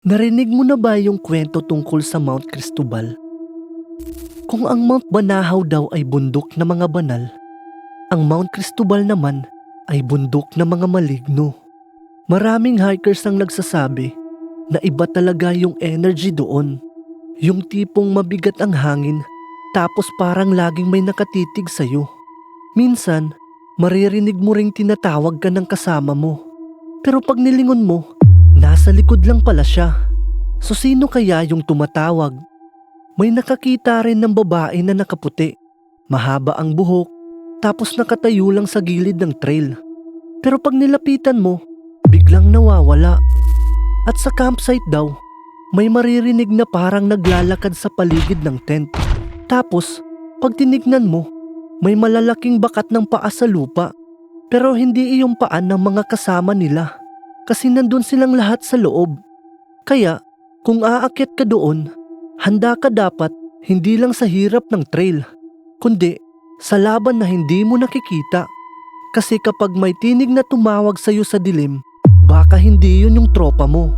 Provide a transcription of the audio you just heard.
Narinig mo na ba yung kwento tungkol sa Mount Cristobal? Kung ang Mount Banahaw daw ay bundok na mga banal, ang Mount Cristobal naman ay bundok na mga maligno. Maraming hikers ang nagsasabi na iba talaga yung energy doon. Yung tipong mabigat ang hangin tapos parang laging may nakatitig sa'yo. Minsan, maririnig mo ring tinatawag ka ng kasama mo. Pero pag nilingon mo, nasa likod lang pala siya. So sino kaya yung tumatawag? May nakakita rin ng babae na nakaputi. Mahaba ang buhok, tapos nakatayo lang sa gilid ng trail. Pero pag nilapitan mo, biglang nawawala. At sa campsite daw, may maririnig na parang naglalakad sa paligid ng tent. Tapos, pag tinignan mo, may malalaking bakat ng paa sa lupa. Pero hindi iyong paan ng mga kasama nila. Kasi nandun silang lahat sa loob. Kaya, kung aakyat ka doon, handa ka dapat hindi lang sa hirap ng trail, kundi sa laban na hindi mo nakikita. Kasi kapag may tinig na tumawag sa'yo sa dilim, baka hindi yun yung tropa mo.